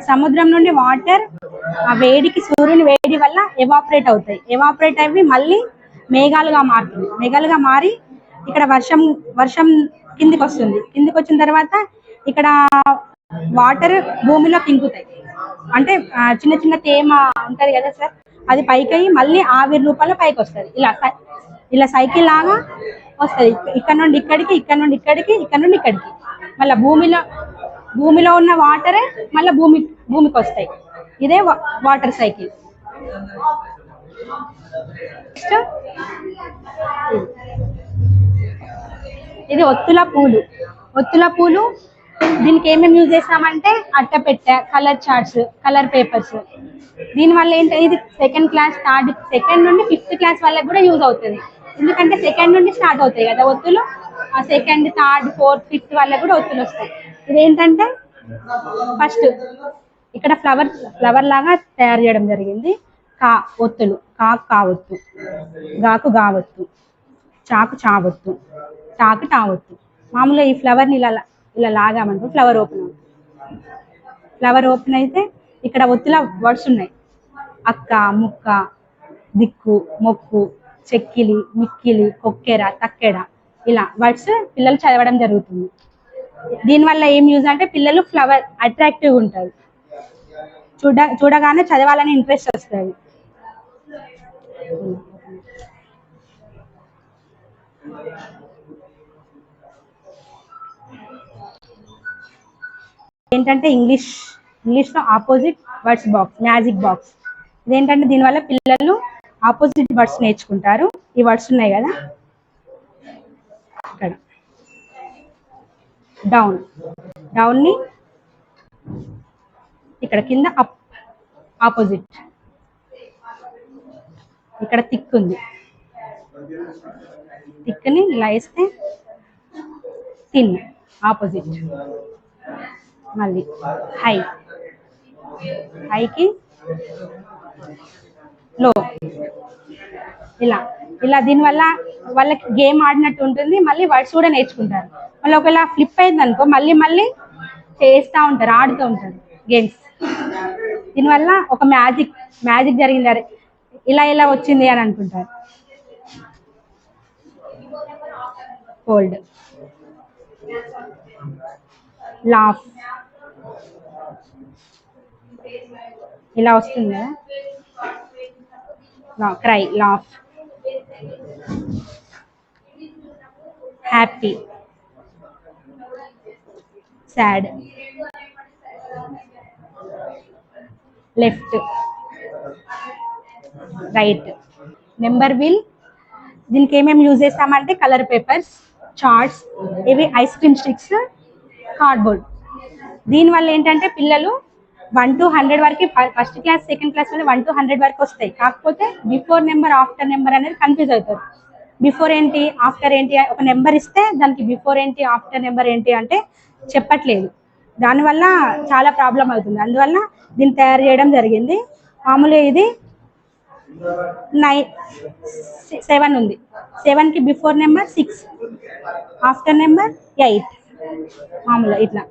సముద్రం నుండి వాటర్ ఆ వేడికి సూర్యుని వేడి వల్ల ఎవాపరేట్ అవుతాయి. ఎవాపరేట్ అవి మళ్ళీ మేఘాలుగా మారుతుంది. మేఘాలుగా మారి ఇక్కడ వర్షం వర్షం కిందికి వస్తుంది. కిందికి వచ్చిన తర్వాత ఇక్కడ వాటర్ భూమిలో పింకుతాయి. అంటే చిన్న చిన్న తేమ ఉంటది కదా సార్? అది పైకి అయ్యి మళ్ళీ ఆవిరి రూపంలో పైకి వస్తుంది. ఇలా సై- ఇలా సైకిల్ లాగా వస్తుంది. ఇక్కడ నుండి ఇక్కడికి ఇక్కడ నుండి ఇక్కడికి ఇక్కడ నుండి ఇక్కడికి. మళ్ళీ భూమిలో భూమిలో ఉన్న వాటరే మళ్ళీ భూమి భూమికి వస్తాయి. ఇదే వాటర్ సైకిల్. నెక్స్ట్ ఇది ఒత్తుల పూలు. ఒత్తుల పూలు దీనికి ఏమేమి యూజ్ చేస్తామంటే అట్టపెట్ట కలర్ చార్ట్స్ కలర్ పేపర్స్ దీనివల్ల ఏంటి ఇది సెకండ్ క్లాస్ థర్డ్ సెకండ్ నుండి ఫిఫ్త్ క్లాస్ వాళ్ళకి కూడా యూజ్ అవుతుంది. ఎందుకంటే సెకండ్ నుండి స్టార్ట్ అవుతాయి కదా ఒత్తులు. ఆ సెకండ్ థర్డ్ ఫోర్త్ ఫిఫ్త్ వాళ్ళకి కూడా ఒత్తులు వస్తాయి. ఇదేంటంటే ఫస్ట్ ఇక్కడ ఫ్లవర్ ఫ్లవర్ లాగా తయారు చేయడం జరిగింది. కా ఒత్తులు కా కావొత్తు గాకు గావొత్తు చాకు చావొత్తు చాకు టావొత్తు. మామూలుగా ఈ ఫ్లవర్ని ఇలా ఇలా లాగామనుకో ఫ్లవర్ ఓపెన్ అవుతుంది. ఫ్లవర్ ఓపెన్ అయితే ఇక్కడ ఒత్తుల వర్డ్స్ ఉన్నాయి. అక్క ముక్క దిక్కు మొక్కు చెక్కిలి మిక్కిలి కొక్కెర తక్కెడ ఇలా వర్డ్స్ పిల్లలు చదవడం జరుగుతుంది. దీనివల్ల ఏం యూజ్ అంటే పిల్లలు ఫ్లవర్ అట్రాక్టివ్ ఉంటారు చూడ చూడగానే చదవాలని ఇంట్రెస్ట్ వస్తుంది. ఏంటంటే ఇంగ్లీష్ ఇంగ్లీష్లో opposite words box magic box ఇదేంటంటే దీనివల్ల పిల్లలు ఆపోజిట్ వర్డ్స్ నేర్చుకుంటారు. ఈ వర్డ్స్ ఉన్నాయి కదా? ఇక్కడ. డౌన్. డౌన్ని ఇక్కడ కింద అప్ ఆపోజిట్. ఇక్కడ థిక్ ఉంది. థిక్ని ఇలా వేస్తే థిన్ ఆపోజిట్. మళ్ళీ హై. హైకి లో. ఇలా ఇలా దీనివల్ల వాళ్ళకి గేమ్ ఆడినట్టు ఉంటుంది మళ్ళీ వర్డ్స్ కూడా నేర్చుకుంటారు. మళ్ళీ ఒకవేళ ఫ్లిప్ అయింది అనుకో మళ్ళీ మళ్ళీ చేస్తూ ఉంటారు ఆడుతూ ఉంటారు గేమ్స్ దీనివల్ల ఒక మ్యాజిక్ మ్యాజిక్ జరిగింది. ఇలా ఇలా వచ్చింది అని అనుకుంటారు. కోల్డ్ లాఫ్ ఇలా వస్తుంది కదా? Cry laugh happy sad left right number wheel దీనికి ఏమేమి యూజ్ చేస్తామంటే కలర్ పేపర్స్ చార్ట్స్ ఇవి ఐస్ క్రీమ్ స్టిక్స్ కార్డ్బోర్డ్ దీనివల్ల ఏంటంటే పిల్లలు వన్ టు హండ్రెడ్ వరకు ఫస్ట్ క్లాస్ సెకండ్ క్లాస్ వల్ల వన్ టు హండ్రెడ్ వరకు వస్తాయి. కాకపోతే బిఫోర్ నెంబర్ ఆఫ్టర్ నెంబర్ అనేది కన్ఫ్యూజ్ అవుతారు. బిఫోర్ ఏంటి ఆఫ్టర్ ఏంటి ఒక నెంబర్ ఇస్తే దానికి బిఫోర్ ఏంటి ఆఫ్టర్ నెంబర్ ఏంటి అంటే చెప్పట్లేదు. దానివల్ల చాలా ప్రాబ్లం అవుతుంది. అందువల్ల దీన్ని తయారు చేయడం జరిగింది. మామూలుగా ఇది నైన్ సెవెన్ ఉంది. సెవెన్కి before number six after number eight. మామూలుగా ఇట్లా.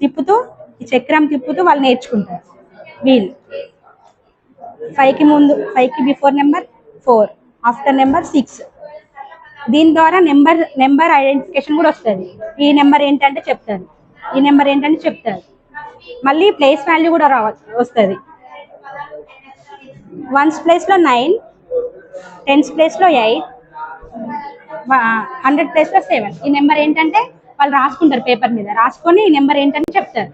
తిప్పుతూ ఈ చక్రం తిప్పుతూ వాళ్ళు నేర్చుకుంటారు. వీల్ ఫైవ్కి ముందు ఫైవ్కి before number four after number six దీని ద్వారా నెంబర్ నెంబర్ ఐడెంటిఫికేషన్ కూడా వస్తుంది. ఈ నెంబర్ ఏంటంటే చెప్తారు. ఈ నెంబర్ ఏంటంటే చెప్తారు. మళ్ళీ ప్లేస్ వాల్యూ కూడా రావ వస్తుంది. వన్స్ ప్లేస్లో నైన్ టెన్స్ ప్లేస్లో ఎయిట్ హండ్రెడ్ ప్లేస్లో సెవెన్ ఈ నెంబర్ ఏంటంటే వాళ్ళు రాసుకుంటారు పేపర్ మీద. రాసుకొని ఈ నెంబర్ ఏంటని చెప్తారు.